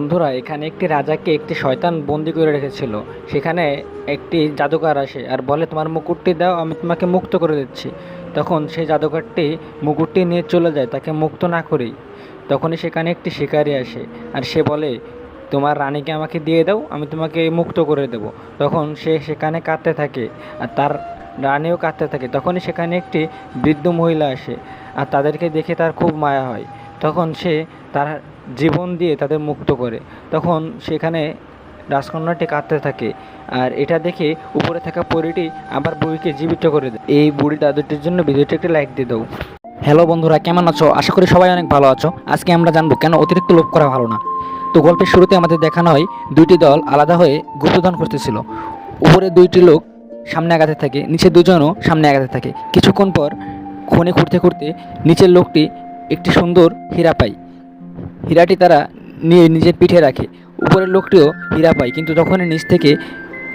বন্ধুরা, এখানে একটি রাজাকে একটি শয়তান বন্দি করে রেখেছিল। সেখানে একটি জাদুকর আসে আর বলে, তোমার মুকুটটি দাও, আমি তোমাকে মুক্ত করে দিচ্ছি। তখন সেই জাদুকরটি মুকুটটি নিয়ে চলে যায়, তাকে মুক্ত না করেই। তখনই সেখানে একটি শিকারী আসে আর সে বলে, তোমার রানীকে আমাকে দিয়ে দাও, আমি তোমাকে মুক্ত করে দেব। তখন সে সেখানে কাঁদতে থাকে আর তার রানীও কাঁদতে থাকে। তখনই সেখানে একটি বৃদ্ধ মহিলা আসে আর তাদেরকে দেখে তার খুব মায়া হয়। তখন সে তার জীবন দিয়ে তাদের মুক্ত করে। তখন সেখানে রাজকন্যাটি কাঁদতে থাকে আর এটা দেখে উপরে থাকা পরীটি আবার বুড়িকে জীবিত করে দেয়। এই বুড়ি দাদুটির জন্য ভিডিওটি একটি লাইক দিয়ে দাও। হ্যালো বন্ধুরা, কেমন আছো? আশা করি সবাই অনেক ভালো আছো। আজকে আমরা জানব কেন অতিরিক্ত লোভ করা ভালো না। তো গল্পের শুরুতে আমাদের দেখানো হয়, দুইটি দল আলাদা হয়ে গুপ্তদান করতেছিল উপরে দুইটি লোক সামনে আগাতে থাকে, নিচে দুজনও সামনে আগাতে থাকে। কিছুক্ষণ পর খনি খুঁড়তে খুঁড়তে নিচের লোকটি একটি সুন্দর হীরা পায়। হীরাটি তারা নিয়ে নিজের পিঠে রাখে। উপরের লোকটিও হীরা পায়, কিন্তু তখনই নিচ থেকে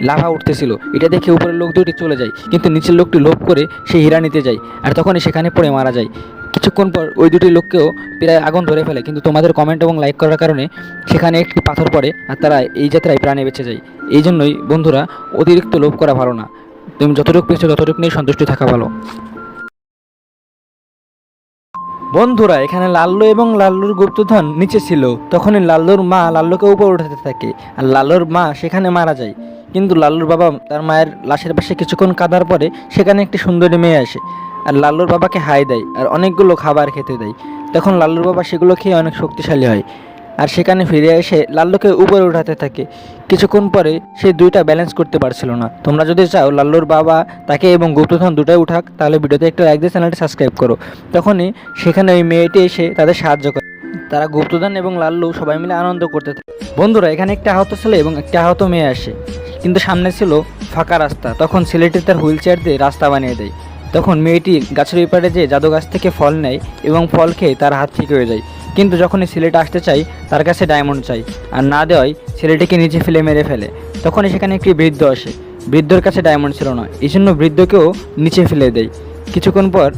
লাভা উঠতেছিল। এটা দেখে উপরের লোক দুটি চলে যায়, কিন্তু নিচের লোকটি লোভ করে সেই হীরা নিতে যায় আর তখনই সেখানে পড়ে মারা যায়। কিছুক্ষণ পর ওই দুটি লোককেও প্রায় আগুন ধরে ফেলে, কিন্তু তোমাদের কমেন্ট এবং লাইক করার কারণে সেখানে একটি পাথর পড়ে আর তারা এই যাত্রায় প্রাণে বেঁচে যায়। এই জন্যই বন্ধুরা, অতিরিক্ত লোভ করা ভালো না। তুমি যতটুকু পেয়েছ ততটুকু নিয়ে সন্তুষ্ট থাকা ভালো। বন্ধুরা, এখানে লাল্লু এবং লাল্লুর গুপ্তধন নিচে ছিল। তখনই লাল্লুর মা লাল্লুকে উপর উঠাতে থাকে আর লাল্লুর মা সেখানে মারা যায়। কিন্তু লাল্লুর বাবা তার মায়ের লাশের পাশে কিছুক্ষণ কাঁদার পরে সেখানে একটি সুন্দরী মেয়ে আসে আর লাল্লুর বাবাকে হাই দেয় আর অনেকগুলো খাবার খেতে দেয়। তখন লাল্লুর বাবা সেগুলো খেয়ে অনেক শক্তিশালী হয়। আর সেখানে ফিরে এসে লাল্লুকে উপরে উঠাতে থাকে। কিছুক্ষণ পরে সে দুইটা ব্যালেন্স করতে পারছিল না। তোমরা যদি চাও লাল্লুর বাবা তাকে এবং গুপ্তধন দুটাই উঠাক, তাহলে ভিডিওতে একটু লাইক দিয়ে চ্যানেলটি সাবস্ক্রাইব করো। তখনই সেখানে ওই মেয়েটি এসে তাদের সাহায্য করে। তারা গুপ্তধন এবং লাল্লু সবাই মিলে আনন্দ করতে থাকে। বন্ধুরা, এখানে একটা আহত ছেলে এবং একটা আহত মেয়ে আসে। কিন্তু সামনে ছিল ফাঁকা রাস্তা। তখন ছেলেটি তার হুইল চেয়ার দিয়ে রাস্তা বানিয়ে দেয়। তখন মেয়েটি গাছের ওই পাড়ে যে জাদু গাছ থেকে ফল নেয় এবং ফল খেয়ে তার হাত ঠিক হয়ে যায়। কিন্তু যখনই ছেলেটা আসতে চাই, তার কাছে ডায়মন্ড চাই। আর না দেওয়ায় ছেলেটিকে নিচে ফেলে মেরে ফেলে। তখনই সেখানে একটি বৃদ্ধ আসে। বৃদ্ধর কাছে ডায়মন্ড ছিল না। এই জন্য বৃদ্ধকেও নিচে ফেলে দেয়। কিছুক্ষণ পর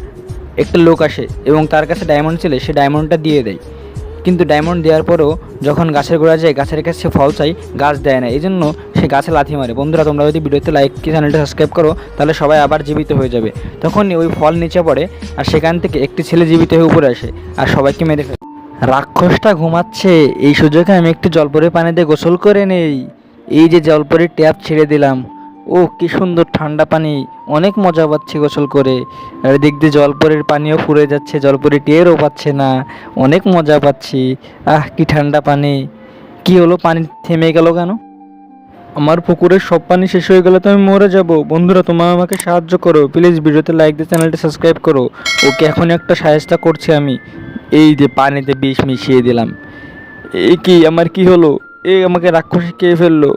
একটা লোক আসে এবং তার কাছে ডায়মন্ড ছিল, সে ডায়মন্ডটা দিয়ে দেয়। কিন্তু ডায়মন্ড দেওয়ার পরেও যখন গাছের গোড়া যায়, গাছের কাছে ফল চাই গাছ দেয় না। এই জন্য সে গাছে লাথি মারে। বন্ধুরা, তোমরা যদি ভিডিওতে লাইক কি চ্যানেলটা সাবস্ক্রাইব করো, তাহলে সবাই আবার জীবিত হয়ে যাবে। তখনই ওই ফল নিচে পড়ে, আর সেখান থেকে একটি ছেলে জীবিত হয়ে উপরে আসে, আর সবাইকে মেরে ফেলে। রাক্ষসটা ঘুমাচ্ছে। এই সুযোগে আমি একটু জলপরে পানিতে গোসল করে নেই। এই যে জলপরের ট্যাপ ছেড়ে দিলাম। ও, কি সুন্দর ঠান্ডা পানি। অনেক মজা পাচ্ছি গোসল করে। আর দিক দিয়ে জলপরের পানিও ফুরে যাচ্ছে। জলপরি টেরও পাচ্ছে না। অনেক মজা পাচ্ছি। আহ, কি ঠান্ডা পানি। কি হলো, পানি থেমে গেল কেন? আমার পুকুরের সব পানি শেষ হয়ে গেলে তো আমি মরে যাব। বন্ধুরা, তোমরা আমাকে সাহায্য করো। প্লিজ ভিডিওতে লাইক দিয়ে চ্যানেলটি সাবস্ক্রাইব করো। ওকে এখন একটা সাহায্য করছি আমি। এই যে পানিতে বিষ মিশিয়ে দিলাম। এই কি, আমার কি হলো? এ আমাকে রাক্ষসে খেয়ে ফেলল।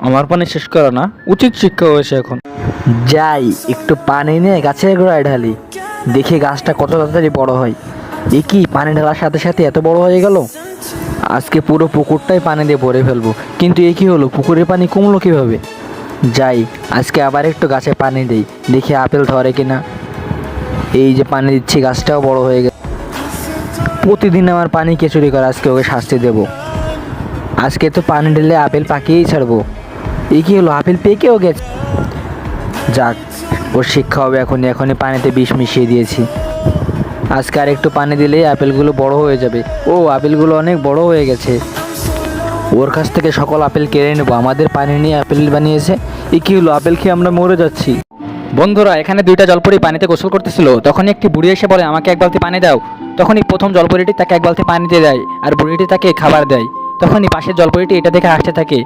আমার পানি শেষ করা না, উচিত শিক্ষা হয়েছে এখন। যাই, একটু পানি নিয়ে গাছের গোড়ায় ঢালি। দেখি গাছটা কত তাড়াতাড়ি বড় হয়। এ কি, পানি ঢালার সাথে সাথে এত বড় হয়ে গেল? আজকে পুরো পুকুরটাই পানি দিয়ে ভরে ফেলব। কিন্তু এ কি হলো? পুকুরের পানি কমলো কীভাবে? যাই, আজকে আবার একটু গাছে পানি দেই। দেখি আপেল ধরে কিনা। এই যে পানি দিচ্ছি, গাছটাও বড় হয়ে গেছে। প্রতিদিন আমার পানি কে চুরি করে, আজকে ওকে শাস্তি দেব। আজকে তো পানি ঢেলে আপেল পাকিয়েই ছাড়বো। এই কি হলো? আপেল পেকেও গেছে যাক, ওর শিক্ষা হবে এখনই এখনই পানিতে বিষ মিশিয়ে দিয়েছি। আজকে আর একটু পানি দিলেই আপেলগুলো বড় হয়ে যাবে। ও, আপেলগুলো অনেক বড় হয়ে গেছে। ওর কাছ থেকে সকল আপেল কেড়ে নেব। আমাদের পানি নিয়ে আপেল বানিয়েছে। এ কি হলো? আপেল খেয়ে আমরা মরে যাচ্ছি। বন্ধুরা এখানে দুইটা জলপরি পানিতে গোসল করতেছিল। তখনই একটি বুড়ি এসে বলে আমাকে এক বালতি পানি দাও। তখনই প্রথম জলপরিটি তাকে এক বালতি পানি দিয়ে দেয় আর বুড়িটি তাকে খাবার দেয়। তখনই পাশের জলপরিটি এটা দেখে হাসতে থাকে।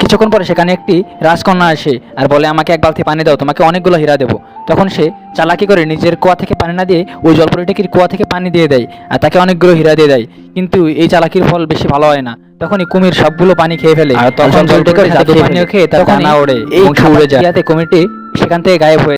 কিছুক্ষণ পরে সেখানে একটি রাজকন্যা আসে আর বলে আমাকে এক বালতি পানি দাও তোমাকে অনেকগুলো হীরা দেবো। তখন সে চালাকি করে নিজের কুয়া থেকে পানি না দিয়ে ওই জলপরিটিকে কুয়া থেকে পানি দিয়ে দেয় আর তাকে অনেকগুলো হীরা দিয়ে দেয়। কিন্তু এই চালাকির ফল বেশি ভালো হয় না। তখনই কুমির সবগুলো পানি খেয়ে ফেলে আর তখন জলটি করে জাদু পানিও খেয়ে তার ডানা ওড়ে এবং উড়ে যায় কুমিরটি সেখান থেকে গায়েব হয়ে